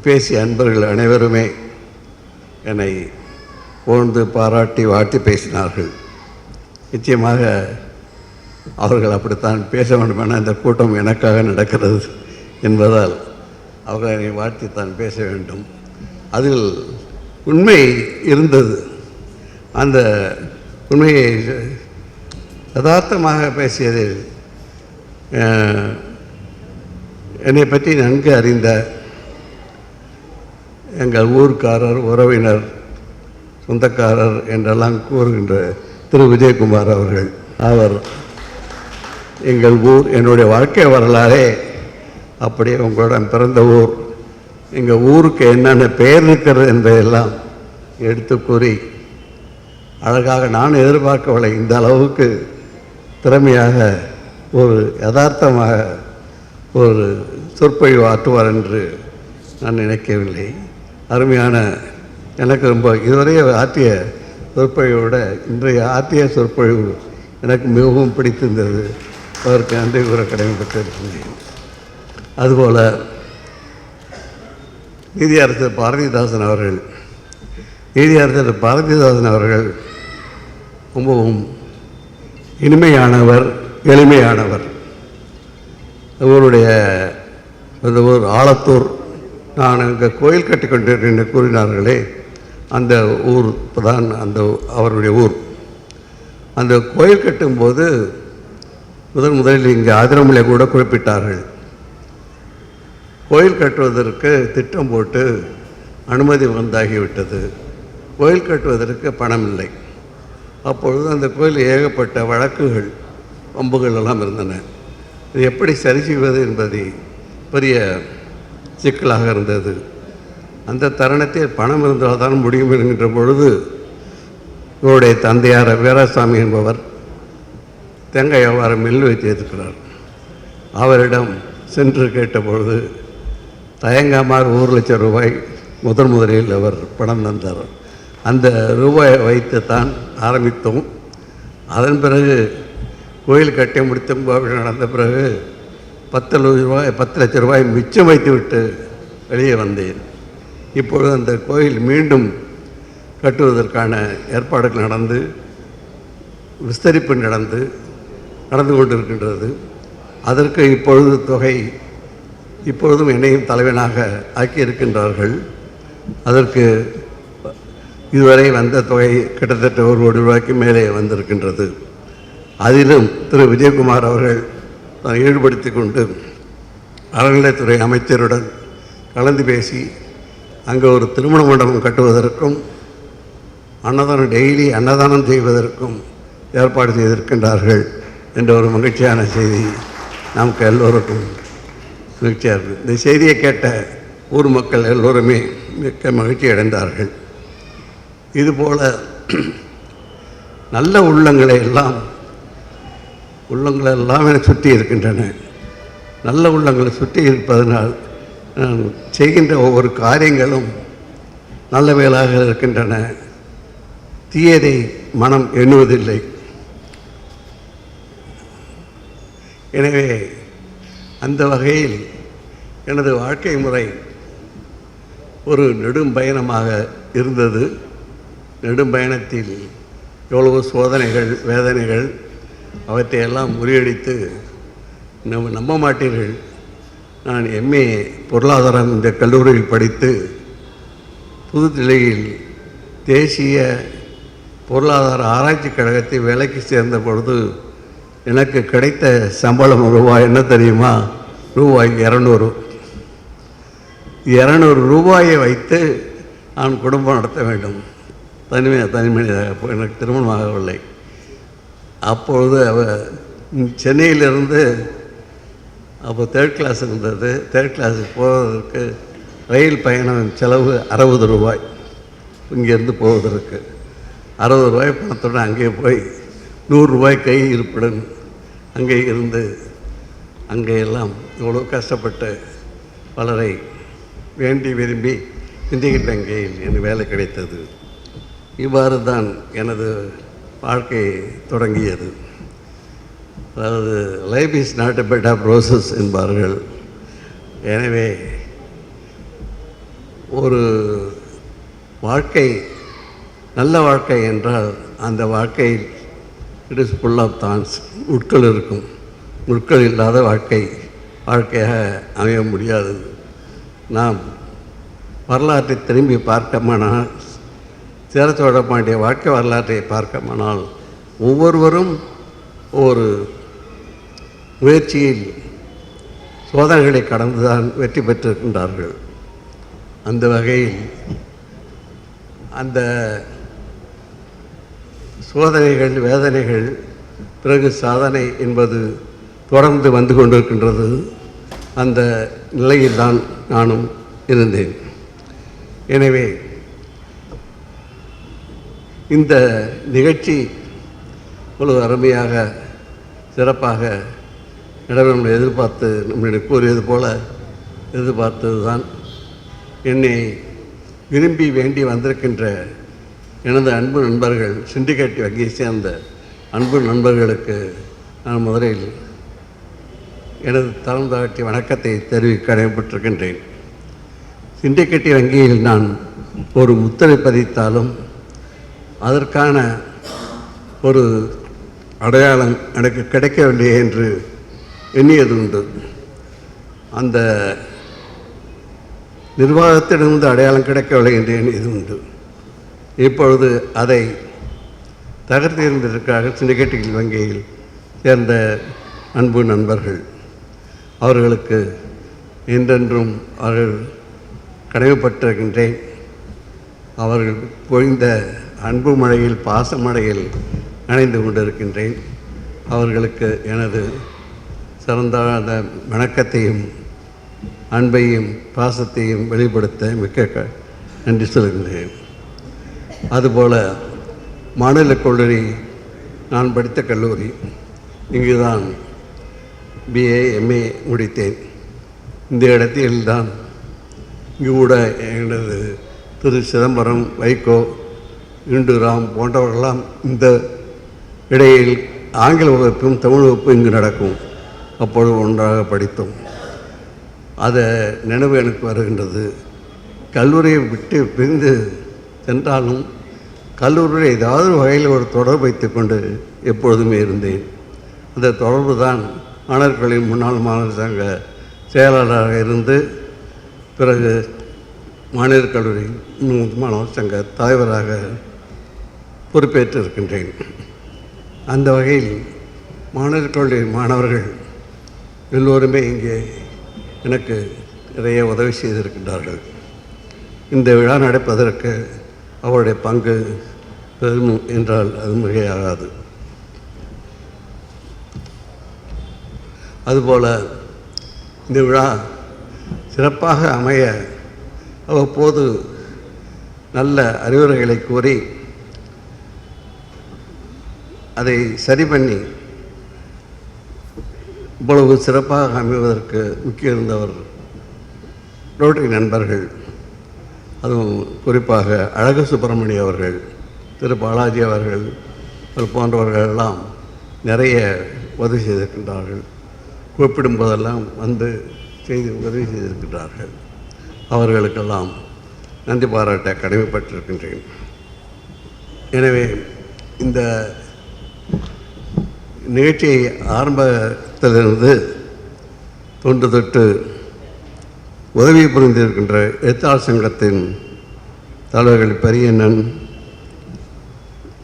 பேசிய அன்பர்கள் அனைவருமே என்னை புகழ்ந்து பாராட்டி வாழ்த்தி பேசினார்கள். நிச்சயமாக அவர்கள் அப்படித்தான் பேச வேண்டுமென இந்த கூட்டம் எனக்காக நடக்கிறது என்பதால் அவர்கள் என்னை வாழ்த்தித்தான் பேச வேண்டும். அதில் உண்மை இருந்தது. அந்த உண்மையை யதார்த்தமாக பேசியதில் என்னை பற்றி நன்கு அறிந்த எங்கள் ஊர்க்காரர் உறவினர் சொந்தக்காரர் என்றெல்லாம் கூறுகின்ற திரு. விஜயகுமார் அவர்கள். அவர் எங்கள் ஊர் என்னுடைய வாழ்க்கை வரலாறே. அப்படியே உங்களுடன் பிறந்த ஊர். எங்கள் ஊருக்கு என்னென்ன பெயர் இருக்கிறது என்பதையெல்லாம் எடுத்து கூறி அழகாக நான் எதிர்பார்க்கவில்லை. இந்த அளவுக்கு திறமையாக ஒரு யதார்த்தமாக ஒரு சொற்பொழிவு ஆற்றுவார் என்று நான் நினைக்கவில்லை. அருமையான எனக்கு ரொம்ப இதுவரைய ஆற்றிய சொற்பொழிவோட இன்றைய ஆத்திய சொற்பொழிவு எனக்கு மிகவும் பிடித்திருந்தது. அவருக்கு நன்றி கூற கடமைப்பட்டிருக்கிறேன் அதுபோல் நீதியரசர் பாரதிதாசன் அவர்கள் நீதியரசர் பாரதிதாசன் அவர்கள் ரொம்பவும் இனிமையானவர் எளிமையானவர். அவருடைய அந்த ஆலத்தூர் நான் அங்கே கோயில் கட்டி என்று கூறினார்களே அந்த ஊர் தான் அந்த அவருடைய ஊர். அந்த கோயில் கட்டும்போது முதன் முதலில் இங்கே ஆதிரமலை கூட குறிப்பிட்டார்கள். கோயில் கட்டுவதற்கு திட்டம் போட்டு அனுமதி வந்தாகிவிட்டது. கோயில் கட்டுவதற்கு பணம் இல்லை. அப்பொழுது அந்த கோயில் ஏகப்பட்ட வழக்குகள் வம்புகள் எல்லாம் இருந்தன. இது எப்படி சரி செய்வது என்பதை பெரிய சிக்கலாக இருந்தது. அந்த தருணத்தில் பணம் இருந்தால் தான் முடியும் என்கின்ற பொழுது இவருடைய தந்தையார் வீராசாமி என்பவர் தேங்காய் வியாபாரம் மில் வைத்திருக்கிறார் அவரிடம் சென்று கேட்டபொழுது தயங்காமார் ஒரு லட்சம் ரூபாய் முதன் முதலில் அவர் பணம் தந்தார். அந்த ரூபாயை வைத்து தான் ஆரம்பித்தோம். அதன் பிறகு கோயில் கட்டி முடித்த பிறகு நடந்த பிறகு பத்து லட்ச ரூபாய் பத்து லட்ச ரூபாய் மிச்சம் வைத்துவிட்டு வெளியே வந்தேன். இப்பொழுது அந்த கோயில் மீண்டும் கட்டுவதற்கான ஏற்பாடுகள் நடந்து விஸ்தரிப்பு நடந்து நடந்து கொண்டிருக்கின்றது. அதற்கு இப்பொழுது தொகை இப்பொழுதும் என்னையும் தலைவனாக ஆக்கியிருக்கின்றார்கள். அதற்கு இதுவரை வந்த தொகை கிட்டத்தட்ட ஒரு கோடி ரூபாய்க்கு மேலே வந்திருக்கின்றது. அதிலும் திரு. விஜயகுமார் அவர்கள் தான் ஈடுபடுத்தி கொண்டு அறநிலைத்துறை அமைச்சருடன் கலந்து பேசி அங்கே ஒரு திருமண மண்டபம் கட்டுவதற்கும் அன்னதானம் டெய்லி அன்னதானம் செய்வதற்கும் ஏற்பாடு செய்திருக்கின்றார்கள் என்ற ஒரு மகிழ்ச்சியான செய்தி நமக்கு எல்லோருக்கும் மகிழ்ச்சியாக இருக்குது இந்த செய்தியை கேட்ட ஊர் மக்கள் எல்லோருமே மிக்க மகிழ்ச்சி அடைந்தார்கள். இதுபோல நல்ல உள்ளங்களை எல்லாம் உள்ளங்களை எல்லாம் எனக்கு சுற்றி இருக்கின்றன. நல்ல உள்ளங்களை சுற்றி இருப்பதனால் நான் செய்கின்ற ஒவ்வொரு காரியங்களும் நல்ல வேலாக இருக்கின்றன. தீயதை மனம் எண்ணுவதில்லை. எனவே அந்த வகையில் எனது வாழ்க்கை முறை ஒரு நெடும் பயணமாக இருந்தது. நெடும் பயணத்தில் எவ்வளவு சோதனைகள் வேதனைகள் அவற்றையெல்லாம் முறியடித்து நம்ம நம்ப மாட்டீர்கள். நான் எம்ஏ பொருளாதாரம் இந்த கல்லூரியில் படித்து புதுதில்லியில் தேசிய பொருளாதார ஆராய்ச்சி கழகத்தை வேலைக்கு சேர்ந்த பொழுது எனக்கு கிடைத்த சம்பளம் ரூபாய் என்ன தெரியுமா? ரூபாய் இரநூறு. இரநூறு ரூபாயை வைத்து நான் குடும்பம் நடத்த வேண்டும். தனிமை தனிமனிதாக எனக்கு திருமணமாகவில்லை அப்பொழுது அவ சென்னையிலிருந்து அப்போ தேர்ட் கிளாஸ் இருந்தது. தேர்ட் கிளாஸுக்கு போவதற்கு ரயில் பயணம் செலவு அறுபது ரூபாய். இங்கேருந்து போவதற்கு அறுபது ரூபாய் பணத்தோடு அங்கே போய் நூறுரூபாய் கை இருப்பிடன் அங்கே இருந்து அங்கே எல்லாம் இவ்வளோ கஷ்டப்பட்டு பலரை வேண்டி விரும்பி சிண்டிகேட் வங்கியில் எனக்கு வேலை கிடைத்தது. இவ்வாறு தான் எனது வாழ்க்கை தொடங்கியது. அதாவது life is not a bed process என்பார்கள். எனவே ஒரு வாழ்க்கை நல்ல வாழ்க்கை என்றால் அந்த வாழ்க்கையில் it is full of thorns உட்கள் இருக்கும். உட்கள் இல்லாத வாழ்க்கை வாழ்க்கையாக அமைய முடியாது. நாம் வரலாற்றை திரும்பி பார்த்தோமானால் சேரச்சோழ பாண்டிய வாழ்க்கை வரலாற்றை பார்க்கமானால் ஒவ்வொருவரும் ஒரு முயற்சியில் சோதனைகளை கடந்துதான் வெற்றி பெற்றிருக்கின்றார்கள். அந்த வகையில் அந்த சோதனைகள் வேதனைகள் பிறகு சாதனை என்பது தொடர்ந்து வந்து கொண்டிருக்கின்றது. அந்த நிலையில்தான் நானும் இருந்தேன். எனவே இந்த நிகழ்ச்சி இவ்வளவு அருமையாக சிறப்பாக நடைபெறும் எதிர்பார்த்து நம்மளிடம் கூறியது போல எதிர்பார்த்தது தான் என்னை விரும்பி வேண்டி வந்திருக்கின்ற எனது அன்பு நண்பர்கள் சிண்டிகேட் வங்கியை சேர்ந்த அன்பு நண்பர்களுக்கு நான் முதலில் எனது தரம் தாழ்த்தி வணக்கத்தை தெரிவிக்க கடைபெற்றிருக்கின்றேன் சிண்டிகேட் வங்கியில் நான் ஒரு முத்திரை பதித்தாலும் அதற்கான ஒரு அடையாளம் எனக்கு கிடைக்கவில்லையே என்று எண்ணியது உண்டு அந்த நிர்வாகத்திடமிருந்து அடையாளம் கிடைக்கவில்லை என்று எண்ணியது உண்டு இப்பொழுது அதை தகர்த்தெறிந்திருக்கிறார்கள் சிண்டிகேட்டுகள் வங்கியில் சேர்ந்த அன்பு நண்பர்கள் அவர்களுக்கு என்றென்றும் அவர்கள் கடமைப்பட்டிருக்கின்றேன். அவர்கள் பொழிந்த அன்பு மழையில் பாசமழையில் நனைந்து கொண்டிருக்கின்றேன். அவர்களுக்கு எனது சிறந்த வணக்கத்தையும் அன்பையும் பாசத்தையும் வெளிப்படுத்த மிக்க க- நன்றி சொல்கின்றேன். அதுபோல் மாநில கல்லூரி நான் படித்த கல்லூரி இங்குதான் பிஏ எம்ஏ முடித்தேன். இந்த இடத்தில்தான் இங்கு கூட எனது திரு சிதம்பரம் வைகோ இண்டுராம் போன்றவர்களெல்லாம் இந்த இடையில் ஆங்கில வகுப்பும் தமிழ் வகுப்பும் இங்கு நடக்கும். அப்பொழுது ஒன்றாக படித்தோம். அதை நினைவு எனக்கு வருகின்றது. கல்லூரியை விட்டு பிரிந்து சென்றாலும் கல்லூரியில் ஏதாவது ஒரு வகையில் ஒரு தொடர்பு வைத்துக்கொண்டு எப்பொழுதுமே இருந்தேன். அந்த தொடர்பு தான் மாணவர்களின் முன்னாள் மாணவர் சங்க செயலாளராக இருந்து பிறகு மாநில கல்லூரி மாணவர் சங்க தலைவராக பொறுப்பேற்று இருக்கின்றேன் அந்த வகையில் மாணவர் கல்லூரி மாணவர்கள் எல்லோருமே இங்கே எனக்கு நிறைய உதவி செய்திருக்கின்றார்கள். இந்த விழா நடப்பதற்கு அவருடைய பங்கு பெரும் என்றால் அது மிகையாகாது. அதுபோல் இந்த விழா சிறப்பாக அமைய அவ்வப்போது நல்ல அறிவுரைகளை கூறி அதை சரி பண்ணி இவ்வளவு சிறப்பாக அமைவதற்கு முக்கிய இருந்தவர் ரோட்டரி நண்பர்கள் அதுவும் குறிப்பாக அழகு சுப்பிரமணிய அவர்கள் திரு பாலாஜி அவர்கள் போன்றவர்கள் எல்லாம் நிறைய உதவி செய்திருக்கின்றார்கள். கூப்பிடும் போதெல்லாம் வந்து செய்து உதவி செய்திருக்கின்றார்கள். அவர்களுக்கெல்லாம் நன்றி பாராட்ட கடமைப்பட்டிருக்கின்றேன். எனவே இந்த நிகழ்ச்சியை ஆரம்பத்திலிருந்து தொன்று தொட்டு உதவி புரிந்திருக்கின்ற எழுத்தாளர் சங்கத்தின் தலைவர்கள் பெரியண்ணன்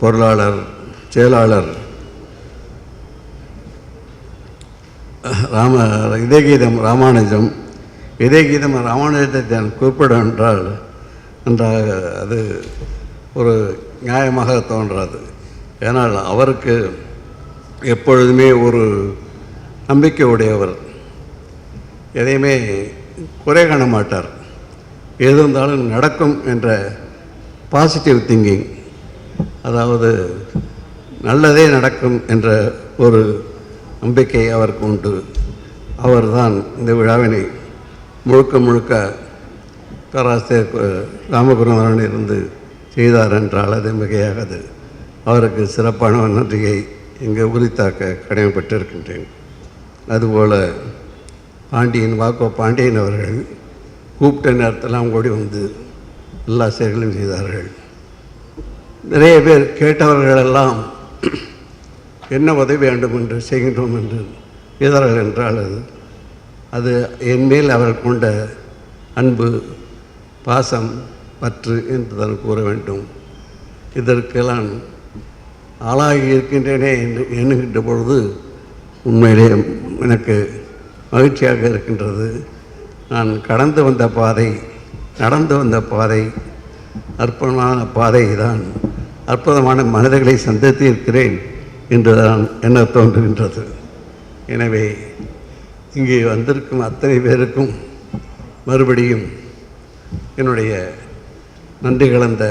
பொருளாளர் செயலாளர் ராம இதயகீதம் ராமானுஜம். இதயகீதம் ராமானுஜத்தை நான் குறிப்பிட என்றால் நன்றாக அது ஒரு நியாயமாக தோன்றாது. ஏனால் அவருக்கு எப்பொழுதுமே ஒரு நம்பிக்கை உடையவர் எதையுமே குறை காண மாட்டார். எது இருந்தாலும் நடக்கும் என்ற பாசிட்டிவ் திங்கிங் அதாவது நல்லதே நடக்கும் என்ற ஒரு நம்பிக்கை அவருக்கு உண்டு. அவர்தான் இந்த விழாவினை முழுக்க முழுக்க பேராசிரியர் கு- இருந்து செய்தார் என்றால் அது மிகையாகாது. அவருக்கு சிறப்பான நன்றியை இங்கே உரித்தாக்க கடமைப்பட்டிருக்கின்றேன். அதுபோல் பாண்டியன் வாக்கோ பாண்டியன் அவர்கள் கூப்பிட்ட நேரத்தெல்லாம் ஓடி வந்து எல்லா செயல்களையும் செய்தார்கள். நிறைய பேர் கேட்டவர்களெல்லாம் என்ன உதவி வேண்டும் என்று செய்கின்றோம் என்று செய்தார்கள் என்றால் அது அது என் மேல் அவர் கொண்ட அன்பு பாசம் பற்று என்று தான் கூற வேண்டும். இதற்கெல்லாம் ஆளாகி இருக்கின்றேனே என்று எண்ணுகின்ற பொழுது உண்மையிலே எனக்கு மகிழ்ச்சியாக இருக்கின்றது. நான் கடந்து வந்த பாதை நடந்து வந்த பாதை அற்புதமான பாதை தான் அற்புதமான மனிதர்களை சந்தித்து இருக்கிறேன் என்று தான் என்ன தோன்றுகின்றது. எனவே இங்கே வந்திருக்கும் அத்தனை பேருக்கும் மறுபடியும் என்னுடைய நன்றி கலந்த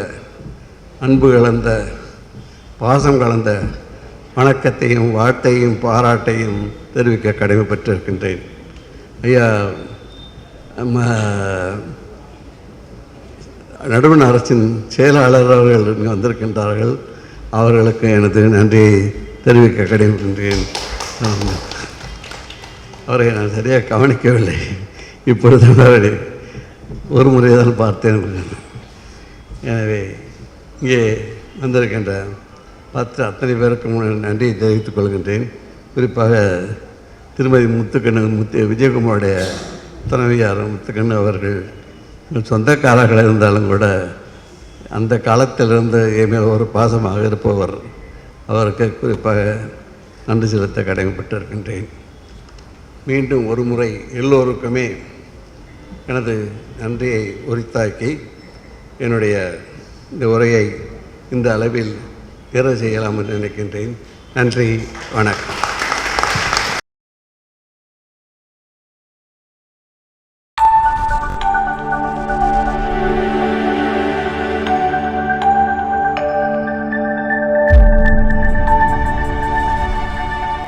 அன்பு கலந்த பாசம் கலந்த வணக்கத்தையும் வாழ்த்தையும் பாராட்டையும் தெரிவிக்க கடமைப்பட்டிருக்கின்றேன். ஐயா நம்ம நடுவண் அரசின் செயலாளர் அவர்கள் இங்கு வந்திருக்கின்றார்கள். அவர்களுக்கு எனது நன்றியை தெரிவிக்க கடமைக்கின்றேன் அவரை நான் சரியாக கவனிக்கவில்லை. இப்பொழுது அவரை ஒரு முறை தான் பார்த்தேன். எனவே இங்கே வந்திருக்கின்ற பார்த்து அத்தனை பேருக்கு நன்றியை தெரிவித்துக் கொள்கின்றேன். குறிப்பாக திருமதி முத்துக்கண்ணன் முத்து விஜயகுமாருடைய துணைவியார் முத்துக்கண்ணு அவர்கள். சொந்தக்காரர்கள் இருந்தாலும் கூட அந்த காலத்திலிருந்து என் ஒரு பாசமாக இருப்பவர். அவருக்கு குறிப்பாக நன்றி செலுத்த கடமைப்பட்டிருக்கின்றேன். மீண்டும் ஒரு முறை எல்லோருக்குமே எனது நன்றியை உரித்தாக்கி என்னுடைய இந்த உரையை இந்த அளவில் பிற செய்யலாம் என்று நினைக்கின்றேன். நன்றி வணக்கம்.